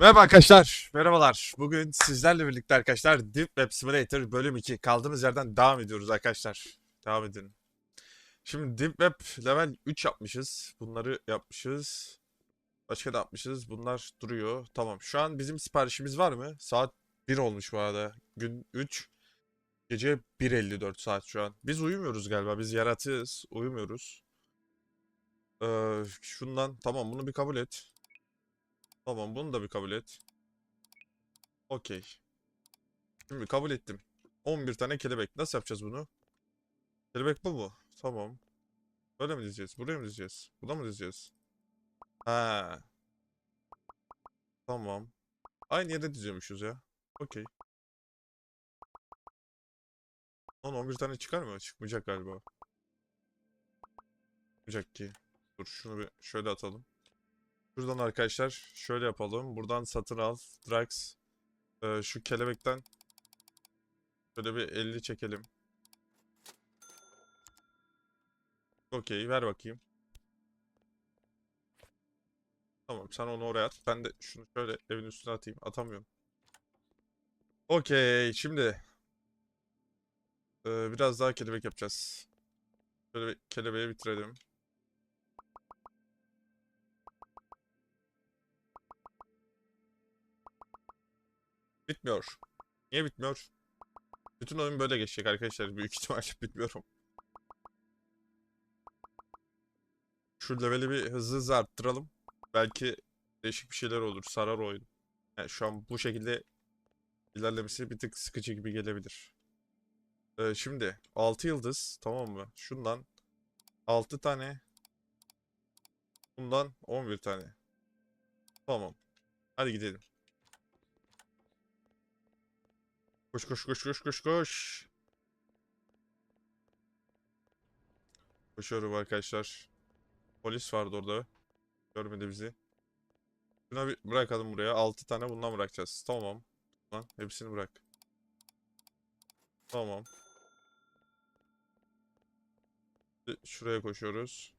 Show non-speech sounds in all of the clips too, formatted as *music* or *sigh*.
Merhaba arkadaşlar, merhabalar. Bugün sizlerle birlikte arkadaşlar Deep Web Simulator bölüm 2 kaldığımız yerden devam ediyoruz arkadaşlar. Devam edin. Şimdi Deep Web level 3 yapmışız. Bunları yapmışız. Başka da yapmışız. Bunlar duruyor. Tamam. Şu an bizim siparişimiz var mı? Saat 1 olmuş bu arada. Gün 3. Gece 1.54 saat şu an. Biz uyumuyoruz galiba. Biz yaratığız. Uyumuyoruz. Ee, şundan tamam bunu bir kabul et. Tamam bunu da bir kabul et. Okey. Şimdi kabul ettim. 11 tane kelebek. Nasıl yapacağız bunu? Kelebek bu mu? Tamam. Böyle mi dizeceğiz? Buraya mı dizeceğiz? Buna mı dizeceğiz? Ha. Tamam. Aynı yere diziyormuşuz ya. Okey. 10-11 tane çıkar mı? Çıkmayacak galiba. Çıkmayacak ki. Dur şunu bir şöyle atalım. Şuradan arkadaşlar şöyle yapalım. Buradan satın al. Drax. Ee, şu kelebekten şöyle bir 50 çekelim. Okey ver bakayım. Tamam sen onu oraya at. Ben de şunu şöyle evin üstüne atayım. Atamıyorum. Okey şimdi ee, biraz daha kelebek yapacağız. Şöyle bir kelebeği bitirelim. Bitmiyor. Niye bitmiyor? Bütün oyun böyle geçecek arkadaşlar. Büyük *laughs* ihtimalle bitmiyorum. Şu leveli bir hızlı hızlı arttıralım. Belki değişik bir şeyler olur. Sarar oyun. Yani şu an bu şekilde ilerlemesi bir tık sıkıcı gibi gelebilir. Ee, şimdi 6 yıldız tamam mı? Şundan 6 tane. Bundan 11 tane. Tamam. Hadi gidelim. Koş koş koş koş koş koş. Koşuyorum arkadaşlar. Polis vardı orada. Görmedi bizi. Şuna bir bırakalım buraya. 6 tane bundan bırakacağız. Tamam. Lan hepsini bırak. Tamam. Şuraya koşuyoruz.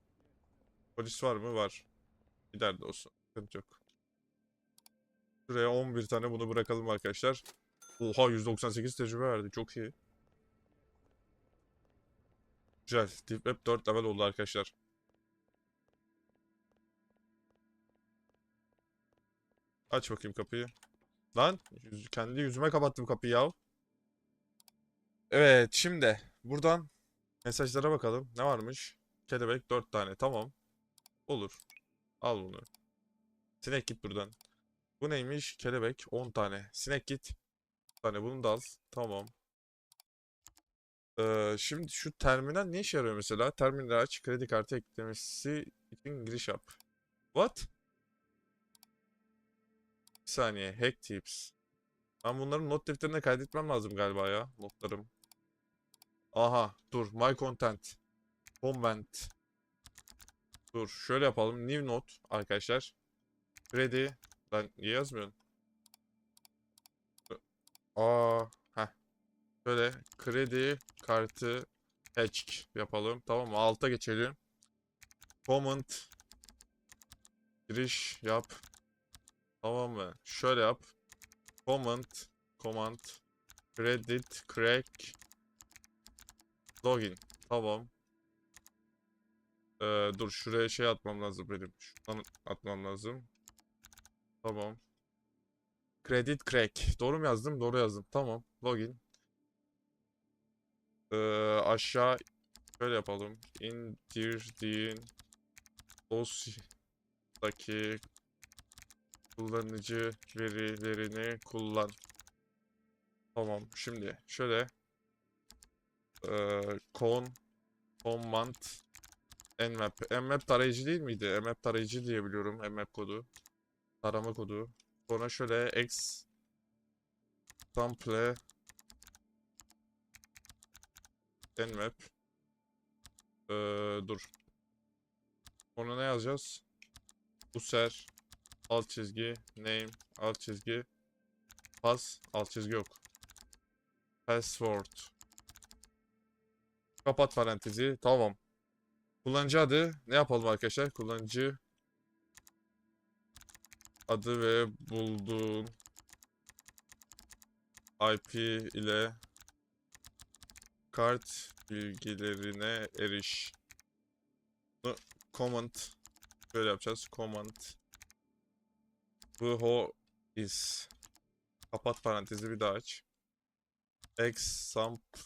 Polis var mı? Var. Gider de olsun. Sıkıntı yok. Şuraya 11 tane bunu bırakalım arkadaşlar. Oha 198 tecrübe verdi. Çok iyi. Güzel. Deep Web 4 level oldu arkadaşlar. Aç bakayım kapıyı. Lan yüz- kendi yüzüme kapattım kapıyı ya. Evet şimdi buradan mesajlara bakalım. Ne varmış? Kelebek 4 tane. Tamam. Olur. Al bunu. Sinek git buradan. Bu neymiş? Kelebek 10 tane. Sinek git tane bunu da al. Tamam. Ee, şimdi şu terminal ne işe yarıyor mesela? Terminal aç, kredi kartı eklemesi için giriş yap. What? Bir saniye. Hack tips. Ben bunların not defterine kaydetmem lazım galiba ya. Notlarım. Aha. Dur. My content. Comment. Dur. Şöyle yapalım. New note arkadaşlar. Kredi. Lan niye yazmıyorsun? Aa, heh. Şöyle kredi kartı hatch yapalım. Tamam mı? Alta geçelim. Comment giriş yap. Tamam mı? Şöyle yap. Comment command credit crack login. Tamam. Ee, dur şuraya şey atmam lazım benim. Şuradan atmam lazım. Tamam. Credit crack. Doğru mu yazdım? Doğru yazdım. Tamam. Login. Ee, aşağı şöyle yapalım. İndirdiğin dosyadaki kullanıcı verilerini kullan. Tamam. Şimdi şöyle ee, con command nmap. nmap tarayıcı değil miydi? nmap tarayıcı diye biliyorum. nmap kodu. Tarama kodu. Sonra şöyle x sample nmap ee, dur. Sonra ne yazacağız? User alt çizgi name alt çizgi pass alt çizgi yok. Password. Kapat parantezi. Tamam. Kullanıcı adı ne yapalım arkadaşlar? Kullanıcı adı ve bulduğun IP ile kart bilgilerine eriş. Bunu command böyle yapacağız. Command who is kapat parantezi bir daha aç. Example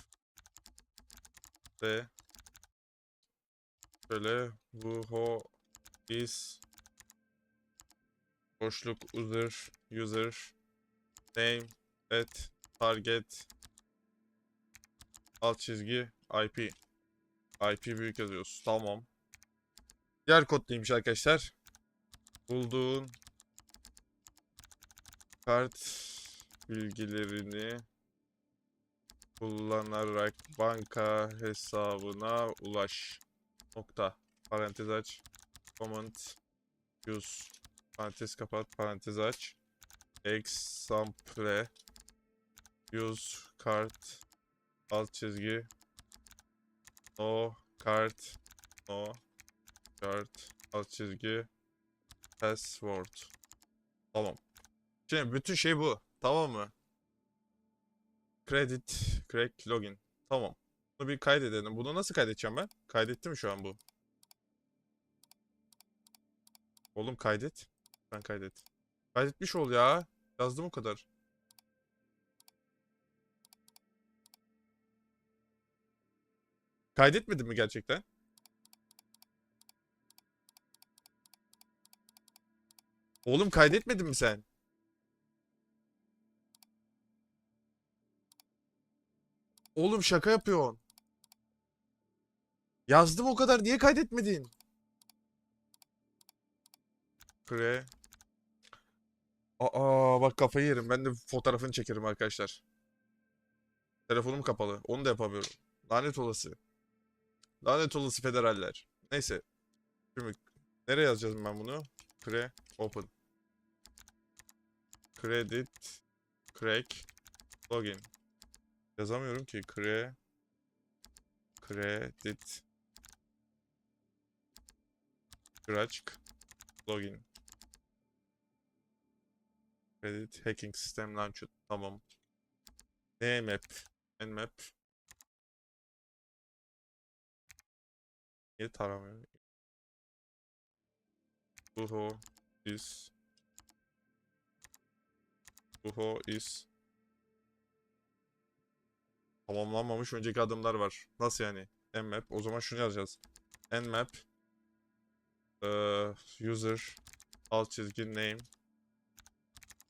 de şöyle who is boşluk user user name at target alt çizgi IP IP büyük yazıyoruz. Tamam. Diğer kod neymiş arkadaşlar? Bulduğun kart bilgilerini kullanarak banka hesabına ulaş. Nokta. Parantez aç. Comment. Use. Parantez kapat. Parantez aç. Example. Use kart. Alt çizgi. No kart. No kart. Alt çizgi. Password. Tamam. Şimdi bütün şey bu. Tamam mı? Credit, crack, login. Tamam. Bunu bir kaydedelim. Bunu nasıl kaydedeceğim ben? Kaydetti mi şu an bu? Oğlum kaydet. Ben kaydet. Kaydetmiş ol ya. Yazdım o kadar. Kaydetmedin mi gerçekten? Oğlum kaydetmedin mi sen? Oğlum şaka yapıyorsun. Yazdım o kadar. Niye kaydetmedin? Kre. Aa bak kafayı yerim. Ben de fotoğrafını çekerim arkadaşlar. Telefonum kapalı. Onu da yapamıyorum. Lanet olası. Lanet olası federaller. Neyse. Şimdi nereye yazacağız ben bunu? Kre open. Credit crack login. Yazamıyorum ki. Cre credit scratch login. Credit hacking system launcher. Tamam. Nmap. Nmap. Niye taramıyor? Who is Who is Tamamlanmamış önceki adımlar var. Nasıl yani? Nmap. O zaman şunu yazacağız. Nmap eee, user alt çizgi name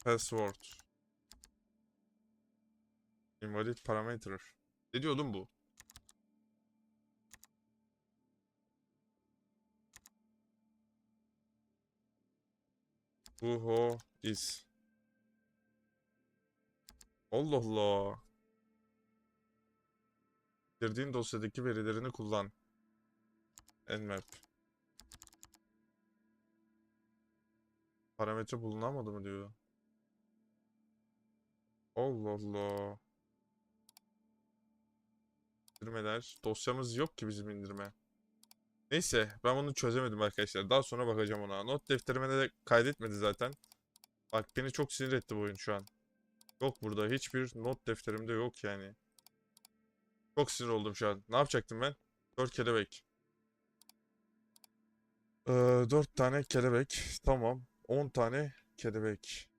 password invalid parameter. Ne diyor bu? Who is Allah Allah. Girdiğin dosyadaki verilerini kullan. Nmap. Parametre bulunamadı mı diyor. Allah Allah. İndirmeler. Dosyamız yok ki bizim indirme. Neyse ben bunu çözemedim arkadaşlar. Daha sonra bakacağım ona. Not defterime de kaydetmedi zaten. Bak beni çok sinir etti bu oyun şu an. Yok burada hiçbir not defterimde yok yani. Çok sinir oldum şu an. Ne yapacaktım ben? 4 kelebek. Ee, 4 tane kelebek. Tamam. 10 tane kelebek.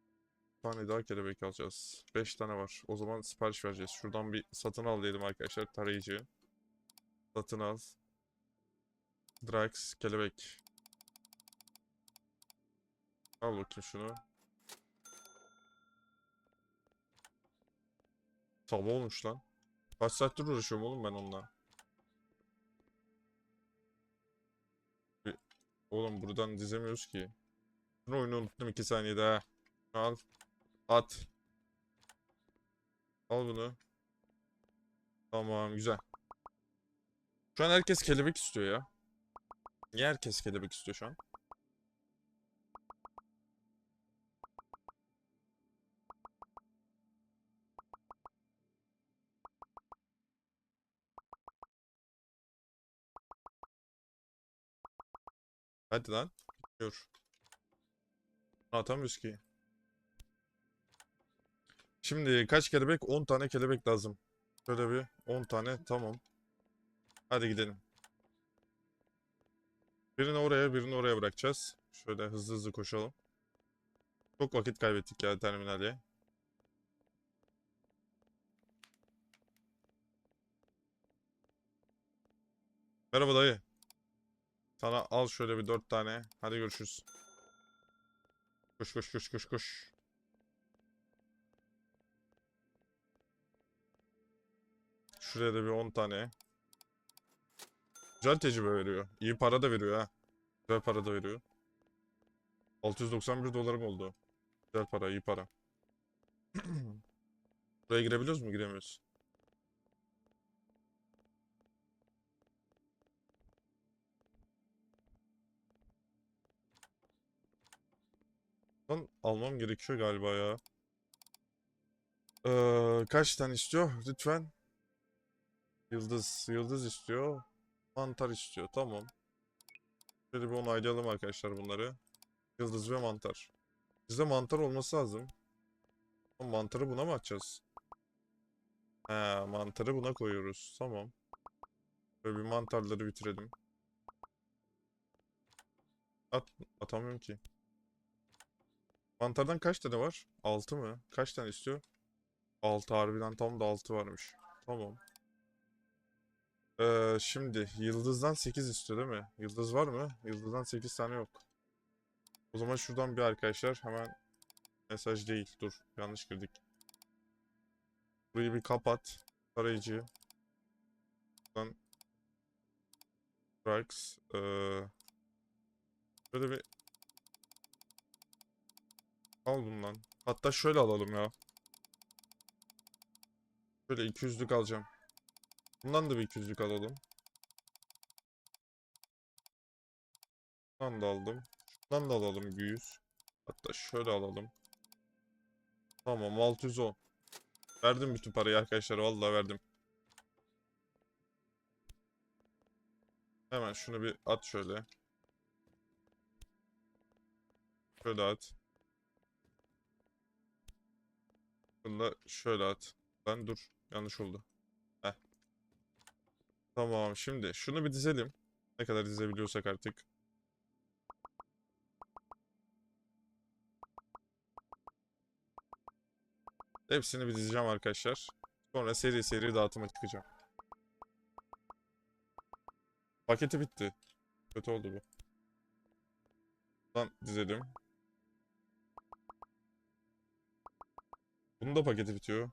Tane daha kelebek alacağız. 5 tane var. O zaman sipariş vereceğiz. Şuradan bir satın al diyelim arkadaşlar. Tarayıcı. Satın al. Drax kelebek. Al bakayım şunu. Sabah olmuş lan. Kaç saattir uğraşıyorum oğlum ben onunla. Oğlum buradan dizemiyoruz ki. Şunu oyunu unuttum 2 saniyede ha. Al. At. Al bunu. Tamam güzel. Şu an herkes kelebek istiyor ya. Niye herkes kelebek istiyor şu an? Hadi lan. Dur. Atamıyoruz ki. Şimdi kaç kelebek? 10 tane kelebek lazım. Şöyle bir 10 tane tamam. Hadi gidelim. Birini oraya birini oraya bırakacağız. Şöyle hızlı hızlı koşalım. Çok vakit kaybettik ya terminale. Merhaba dayı. Sana al şöyle bir dört tane. Hadi görüşürüz. Koş koş koş koş koş. Şuraya da bir 10 tane. Güzel tecrübe veriyor. İyi para da veriyor ha. Güzel para da veriyor. 691 dolarım oldu. Güzel para, iyi para. *clears throat* Buraya girebiliyoruz mu? Giremiyoruz. Lan almam gerekiyor galiba ya. Ee, kaç tane istiyor? Lütfen. Yıldız, yıldız istiyor. Mantar istiyor. Tamam. Şöyle bir onaylayalım arkadaşlar bunları. Yıldız ve mantar. Bizde mantar olması lazım. Mantarı buna mı atacağız? He, mantarı buna koyuyoruz. Tamam. Böyle bir mantarları bitirelim. At, atamıyorum ki. Mantardan kaç tane var? 6 mı? Kaç tane istiyor? 6 harbiden tam da 6 varmış. Tamam. Ee, şimdi yıldızdan 8 istiyor değil mi? Yıldız var mı? Yıldızdan 8 tane yok. O zaman şuradan bir arkadaşlar hemen mesaj değil. Dur yanlış girdik. Burayı bir kapat. Tarayıcı. Buradan Strikes. Ee, böyle bir Al bundan. Hatta şöyle alalım ya. Şöyle 200'lük alacağım. Bundan da bir 200'lük alalım. Bundan da aldım. Şundan da alalım bir 100. Hatta şöyle alalım. Tamam 610. Verdim bütün parayı arkadaşlar. Vallahi verdim. Hemen şunu bir at şöyle. Şöyle at. Bunu da şöyle at. Ben dur. Yanlış oldu. Tamam şimdi şunu bir dizelim. Ne kadar dizebiliyorsak artık. Hepsini bir dizeceğim arkadaşlar. Sonra seri seri dağıtıma çıkacağım. Paketi bitti. Kötü oldu bu. Buradan dizelim. Bunun da paketi bitiyor.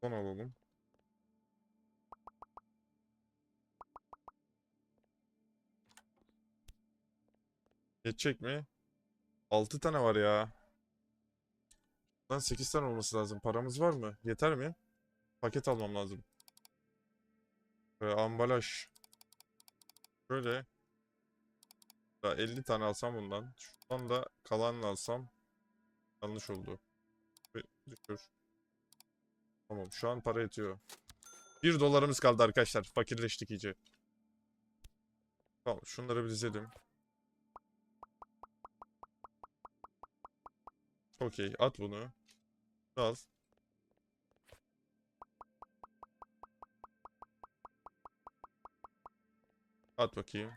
Son alalım. Geçecek mi? 6 tane var ya. Lan 8 tane olması lazım. Paramız var mı? Yeter mi? Paket almam lazım. Ve ambalaj. Şöyle. Ya 50 tane alsam bundan. Şundan da kalanını alsam. Yanlış oldu. Düşür. Tamam şu an para yetiyor. 1 dolarımız kaldı arkadaşlar. Fakirleştik iyice. Tamam şunları bir dizelim. Okey at bunu. Al. At bakayım.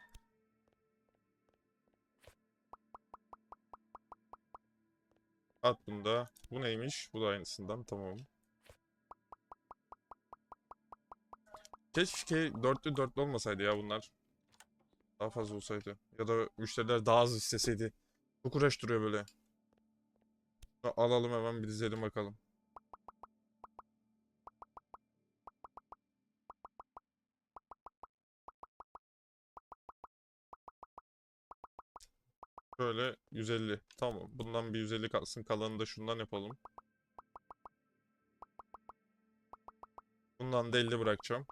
At bunu da. Bu neymiş? Bu da aynısından. Tamam. Keşke dörtlü dörtlü olmasaydı ya bunlar. Daha fazla olsaydı. Ya da müşteriler daha az isteseydi. Çok uğraştırıyor böyle. Alalım hemen bir dizelim bakalım. Şöyle 150. Tamam. Bundan bir 150 kalsın. Kalanını da şundan yapalım. Bundan da 50 bırakacağım.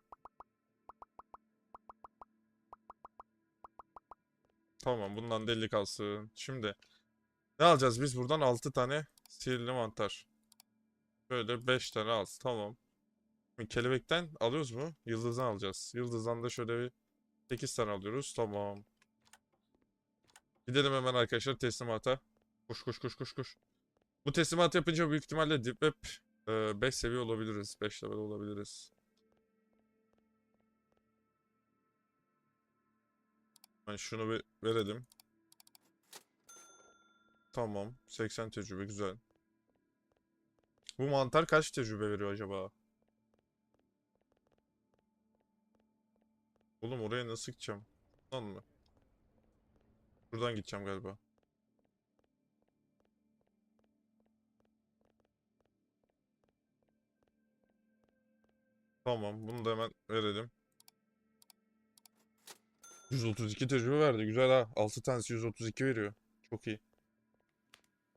Tamam. Bundan da 50 kalsın. Şimdi ne alacağız biz buradan? 6 tane sihirli mantar. Böyle 5 tane al. Tamam. Kelebekten alıyoruz mu? Yıldızdan alacağız. Yıldızdan da şöyle bir 8 tane alıyoruz. Tamam. Gidelim hemen arkadaşlar teslimata. Koş koş koş koş koş. Bu teslimat yapınca büyük ihtimalle Deep Web 5 seviye olabiliriz. 5 level olabiliriz. Ben şunu bir verelim. Tamam. 80 tecrübe güzel. Bu mantar kaç tecrübe veriyor acaba? Oğlum oraya nasıl gideceğim? Lan mı? Buradan gideceğim galiba. Tamam, bunu da hemen verelim. 132 tecrübe verdi. Güzel ha. 6 tanesi 132 veriyor. Çok iyi.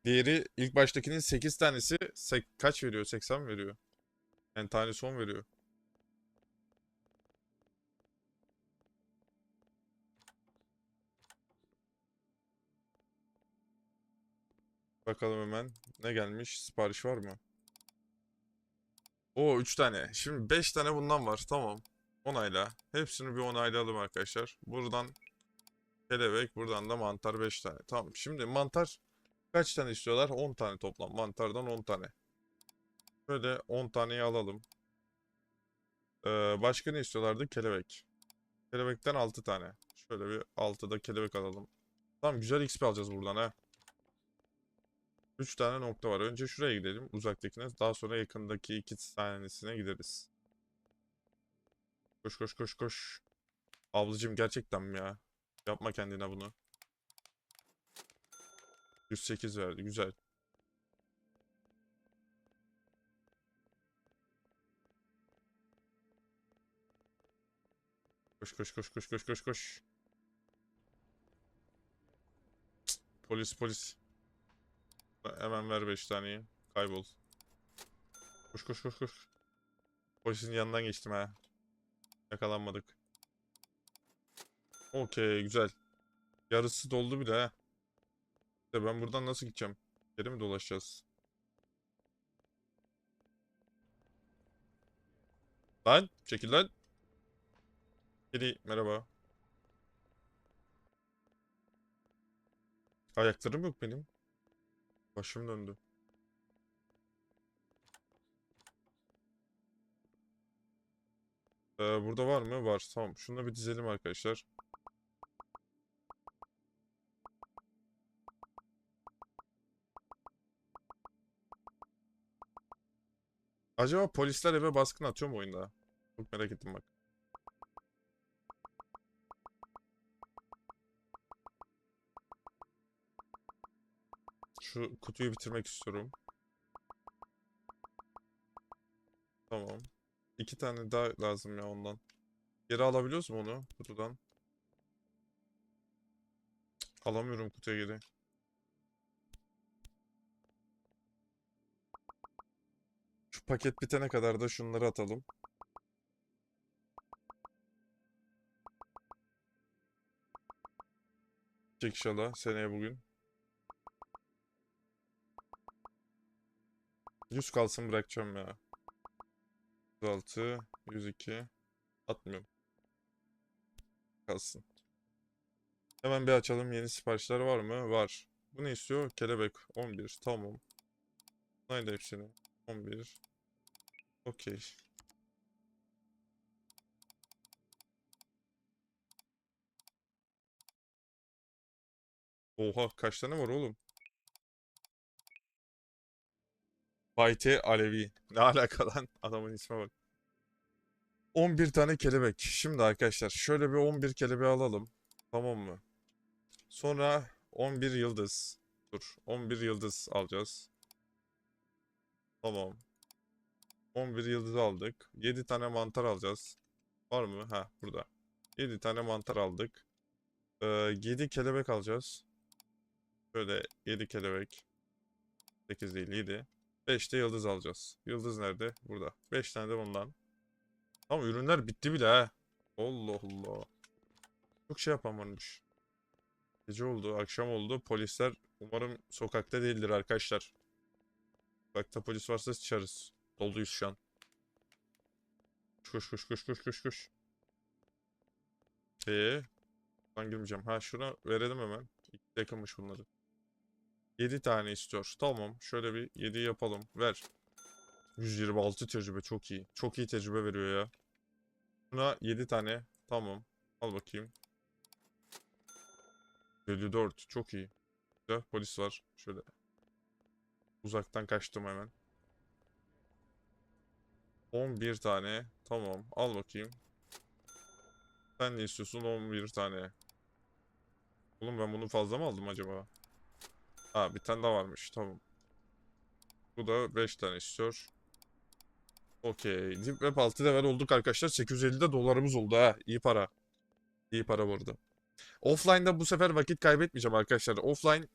Diğeri ilk baştakinin 8 tanesi kaç veriyor? 80 mi veriyor? Yani tanesi 10 veriyor. Bakalım hemen. Ne gelmiş? Sipariş var mı? O 3 tane. Şimdi 5 tane bundan var. Tamam. Onayla. Hepsini bir onaylayalım arkadaşlar. Buradan kelebek, buradan da mantar 5 tane. Tamam. Şimdi mantar kaç tane istiyorlar? 10 tane toplam. Mantardan 10 tane. Böyle 10 taneyi alalım. Ee, başka ne istiyorlardı? Kelebek. Kelebekten 6 tane. Şöyle bir 6 da kelebek alalım. Tamam güzel XP alacağız buradan ha. 3 tane nokta var. Önce şuraya gidelim uzaktakine. Daha sonra yakındaki iki tanesine gideriz. Koş koş koş koş. Ablacım gerçekten mi ya? Yapma kendine bunu. 108 verdi. Güzel. Koş koş koş koş koş koş koş. Polis polis. Hemen ver 5 taneyi. Kaybol. Koş koş koş koş. Polisin yanından geçtim ha. Yakalanmadık. Okey güzel. Yarısı doldu bile ha. İşte ben buradan nasıl gideceğim? Geri mi dolaşacağız? Lan çekil lan. Geri merhaba. Ayaklarım yok benim. Başım döndü. Ee, burada var mı? Var. Tamam. Şunu bir dizelim arkadaşlar. Acaba polisler eve baskın atıyor mu oyunda? Çok merak ettim bak. Şu kutuyu bitirmek istiyorum. Tamam. İki tane daha lazım ya ondan. Geri alabiliyoruz mu onu kutudan? Alamıyorum kutuya geri. Paket bitene kadar da şunları atalım. Çek seneye bugün. 100 kalsın bırakacağım ya. 106, 102. Atmıyorum. Kalsın. Hemen bir açalım. Yeni siparişler var mı? Var. Bu ne istiyor? Kelebek. 11. Tamam. Haydi hepsini. 11. Okey. Oha kaç tane var oğlum? Bayte Alevi. Ne alaka lan? *laughs* Adamın isme bak. 11 tane kelebek. Şimdi arkadaşlar şöyle bir 11 kelebeği alalım. Tamam mı? Sonra 11 yıldız. Dur. 11 yıldız alacağız. Tamam. 11 yıldız aldık. 7 tane mantar alacağız. Var mı? Ha burada. 7 tane mantar aldık. Ee, 7 kelebek alacağız. Böyle 7 kelebek. 8 değil 7. 5 de yıldız alacağız. Yıldız nerede? Burada. 5 tane de bundan. Ama ürünler bitti bile ha. Allah Allah. Çok şey yapan varmış. Gece oldu, akşam oldu. Polisler umarım sokakta değildir arkadaşlar. Sokakta polis varsa sıçarız. Doluyuz şu an. Koş koş koş koş koş koş. Eee? Ben girmeyeceğim. Ha şunu verelim hemen. Yakınmış bunları. 7 tane istiyor. Tamam. Şöyle bir 7 yapalım. Ver. 126 tecrübe çok iyi. Çok iyi tecrübe veriyor ya. Buna 7 tane. Tamam. Al bakayım. 54. Çok iyi. Güzel. Polis var. Şöyle. Uzaktan kaçtım hemen. 11 tane. Tamam. Al bakayım. Sen ne istiyorsun? 11 tane. Oğlum ben bunu fazla mı aldım acaba? Ha bir tane daha varmış. Tamam. Bu da 5 tane istiyor. Okey. Deep Web 6 level olduk arkadaşlar. 850 de dolarımız oldu ha. İyi para. İyi para bu arada. Offline'da bu sefer vakit kaybetmeyeceğim arkadaşlar. Offline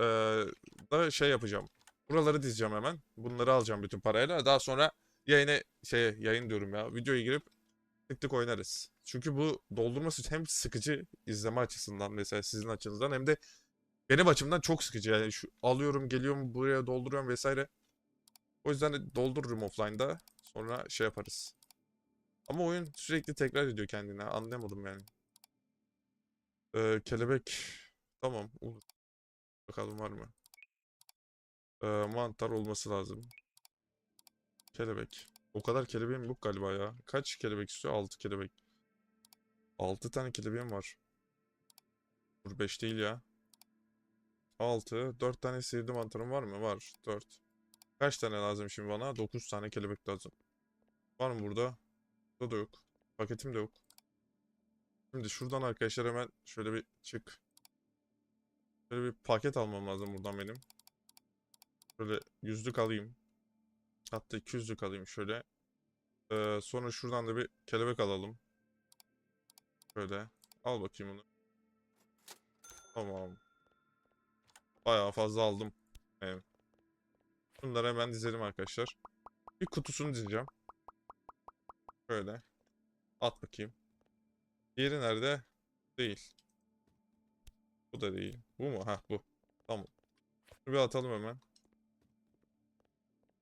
eee, da şey yapacağım. Buraları dizeceğim hemen. Bunları alacağım bütün parayla. Daha sonra yayına şey yayın diyorum ya. Videoya girip tık tık oynarız. Çünkü bu doldurması hem sıkıcı izleme açısından mesela sizin açınızdan hem de benim açımdan çok sıkıcı. Yani şu alıyorum, geliyorum buraya dolduruyorum vesaire. O yüzden de doldururum offline'da. Sonra şey yaparız. Ama oyun sürekli tekrar ediyor kendine. Anlayamadım yani. Ee, kelebek. Tamam. Bakalım var mı? Ee, mantar olması lazım. Kelebek. O kadar kelebeğim yok galiba ya. Kaç kelebek istiyor? 6 kelebek. 6 tane kelebeğim var. Dur 5 değil ya. 6. 4 tane sihirli mantarım var mı? Var. 4. Kaç tane lazım şimdi bana? 9 tane kelebek lazım. Var mı burada? Burada da yok. Paketim de yok. Şimdi şuradan arkadaşlar hemen şöyle bir çık. Şöyle bir paket almam lazım buradan benim. Şöyle yüzlük alayım. Hatta 200'lük alayım şöyle. Ee, sonra şuradan da bir kelebek alalım. Şöyle. Al bakayım bunu. Tamam. Bayağı fazla aldım. Evet. Bunları hemen dizelim arkadaşlar. Bir kutusunu dizeceğim. Şöyle. At bakayım. Diğeri nerede? Değil. Bu da değil. Bu mu? Ha bu. Tamam. Bir atalım hemen.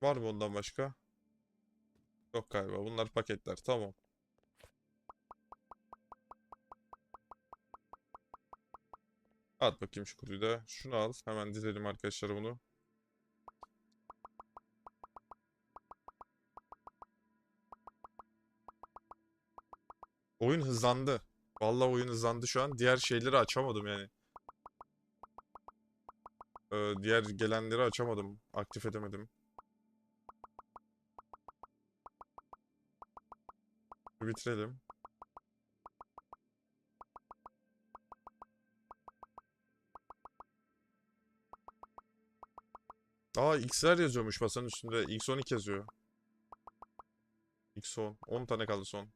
Var mı ondan başka? Yok galiba. Bunlar paketler. Tamam. At bakayım şu kutuyu da. Şunu al. Hemen dizelim arkadaşlar bunu. Oyun hızlandı. Vallahi oyun hızlandı şu an. Diğer şeyleri açamadım yani. Ee, diğer gelenleri açamadım. Aktif edemedim. Bitirelim. Aa X'ler yazıyormuş masanın üstünde. X12 yazıyor. X10. 10 tane kaldı son.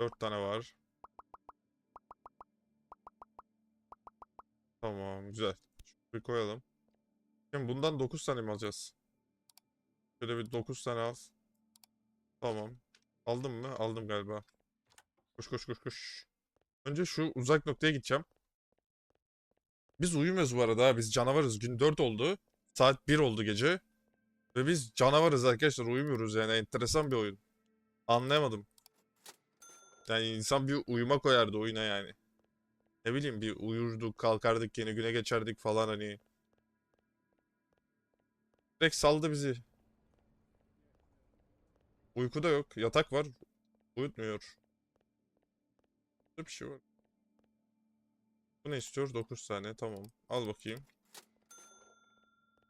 Dört tane var. Tamam güzel. Şunu koyalım. Şimdi bundan 9 tane mi alacağız? Şöyle bir 9 tane al. Tamam. Aldım mı? Aldım galiba. Koş koş koş koş. Önce şu uzak noktaya gideceğim. Biz uyumuyoruz bu arada. Biz canavarız. Gün 4 oldu. Saat 1 oldu gece. Ve biz canavarız arkadaşlar. Uyumuyoruz yani. Enteresan bir oyun. Anlayamadım. Yani insan bir uyuma koyardı oyuna yani. Ne bileyim bir uyurduk, kalkardık, yeni güne geçerdik falan hani. Direkt saldı bizi. Uyku da yok. Yatak var. Uyutmuyor. Burada bir şey var. Bu ne istiyor? 9 tane. Tamam. Al bakayım.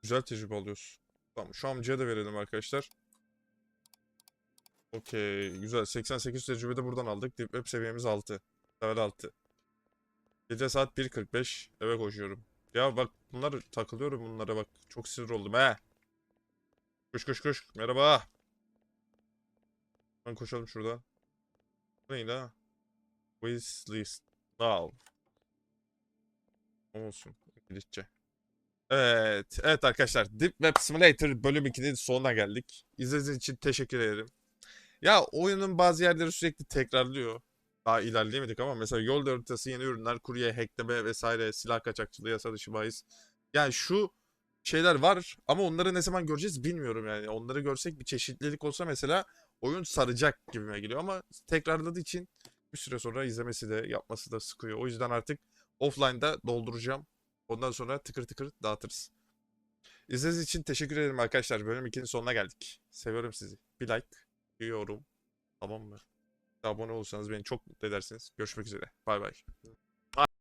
Güzel tecrübe alıyoruz. Tamam. Şu amcaya da verelim arkadaşlar. Okey. Güzel. 88 tecrübe de buradan aldık. Deep Web seviyemiz 6. Level 6. Gece saat 1.45. Eve koşuyorum. Ya bak bunlar takılıyorum bunlara bak. Çok sinir oldum he. Koş koş koş. Merhaba. Ben koşalım şuradan. Bu neydi ha? Wish list. Now. Olsun. İngilizce. Evet. Evet arkadaşlar. Deep Web Simulator bölüm 2'nin sonuna geldik. İzlediğiniz için teşekkür ederim. Ya oyunun bazı yerleri sürekli tekrarlıyor. Daha ilerleyemedik ama mesela yol haritası, yeni ürünler, kurye, hackleme vesaire, silah kaçakçılığı, yasa dışı bahis. Yani şu şeyler var ama onları ne zaman göreceğiz bilmiyorum yani. Onları görsek bir çeşitlilik olsa mesela oyun saracak gibime geliyor ama tekrarladığı için bir süre sonra izlemesi de yapması da sıkıyor. O yüzden artık offline'da dolduracağım. Ondan sonra tıkır tıkır dağıtırız. İzlediğiniz için teşekkür ederim arkadaşlar. Bölüm 2'nin sonuna geldik. Seviyorum sizi. Bir like, bir yorum. Tamam mı? Abone olursanız beni çok mutlu edersiniz. Görüşmek üzere. Bay bay.